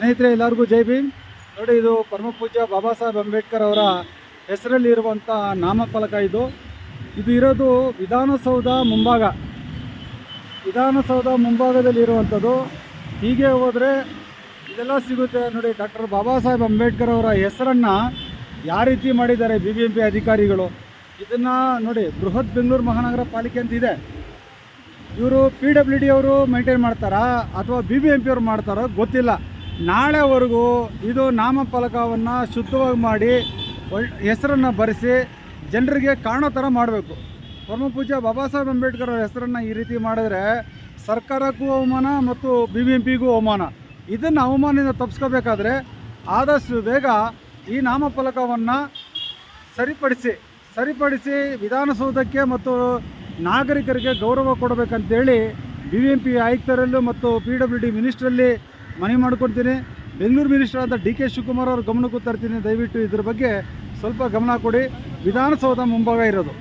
ಸ್ನೇಹಿತರೆ, ಎಲ್ಲರಿಗೂ ಜೈ ಭೀಮ್. ನೋಡಿ, ಇದು ಪರಮ ಪೂಜ್ಯ ಬಾಬಾ ಸಾಹೇಬ್ ಅಂಬೇಡ್ಕರ್ ಅವರ ಹೆಸರಲ್ಲಿ ಇರುವಂಥ ನಾಮಫಲಕ ಇದು. ಇದು ಇರೋದು ವಿಧಾನಸೌಧ ಮುಂಭಾಗ. ವಿಧಾನಸೌಧ ಮುಂಭಾಗದಲ್ಲಿ ಇರುವಂಥದ್ದು. ಹೀಗೆ ಹೋದರೆ ಇದೆಲ್ಲ ಸಿಗುತ್ತೆ ನೋಡಿ, ಡಾಕ್ಟರ್ ಬಾಬಾ ಸಾಹೇಬ್ ಅಂಬೇಡ್ಕರ್ ಅವರ ಹೆಸರನ್ನು ಯಾವ ರೀತಿ ಮಾಡಿದ್ದಾರೆ ಬಿ ಬಿ ಎಂ ಪಿ ಅಧಿಕಾರಿಗಳು. ಇದನ್ನು ನೋಡಿ, ಬೃಹತ್ ಬೆಂಗಳೂರು ಮಹಾನಗರ ಪಾಲಿಕೆ ಅಂತ ಇದೆ. ಇವರು ಪಿ ಡಬ್ಲ್ಯೂ ಡಿ ಅವರು ಮೇಂಟೈನ್ ಮಾಡ್ತಾರಾ ಅಥವಾ ಬಿ ಬಿ ಎಂ ಪಿ ಅವರು ಮಾಡ್ತಾರೋ ಗೊತ್ತಿಲ್ಲ. ನಾಳೆವರೆಗೂ ಇದು ನಾಮಫಲಕವನ್ನು ಶುದ್ಧವಾಗಿ ಮಾಡಿ ಹೆಸರನ್ನು ಬರೆಸಿ ಜನರಿಗೆ ಕಾಣೋ ಥರ ಮಾಡಬೇಕು. ಪರಮ ಪೂಜ್ಯ ಬಾಬಾ ಸಾಹೇಬ್ ಅಂಬೇಡ್ಕರ್ ಅವರ ಹೆಸರನ್ನು ಈ ರೀತಿ ಮಾಡಿದ್ರೆ ಸರ್ಕಾರಕ್ಕೂ ಅವಮಾನ ಮತ್ತು ಬಿ ಬಿ ಎಂ ಪಿಗೂ ಅವಮಾನ. ಇದನ್ನು ಅವಮಾನದಿಂದ ತಪ್ಪಿಸ್ಕೋಬೇಕಾದ್ರೆ ಆದಷ್ಟು ಬೇಗ ಈ ನಾಮಫಲಕವನ್ನು ಸರಿಪಡಿಸಿ ಸರಿಪಡಿಸಿ ವಿಧಾನಸೌಧಕ್ಕೆ ಮತ್ತು ನಾಗರಿಕರಿಗೆ ಗೌರವ ಕೊಡಬೇಕಂತೇಳಿ ಬಿ ಬಿ ಎಂ ಪಿ ಆಯುಕ್ತರಲ್ಲೂ ಮತ್ತು ಪಿ ಡಬ್ಲ್ಯೂ ಡಿ ಮಿನಿಸ್ಟ್ರಲ್ಲಿ ಮನವಿ ಮಾಡ್ಕೊಳ್ತೀನಿ ಬೆಂಗಳೂರು ಮಿನಿಸ್ಟರ್ ಆದ ಡಿ ಕೆ ಶಿವಕುಮಾರ್ ಅವ್ರ ಗಮನಕ್ಕೂ ತರ್ತೀನಿ. ದಯವಿಟ್ಟು ಇದ್ರ ಬಗ್ಗೆ ಸ್ವಲ್ಪ ಗಮನ ಕೊಡಿ. ವಿಧಾನಸೌಧ ಮುಂಭಾಗ ಇರೋದು.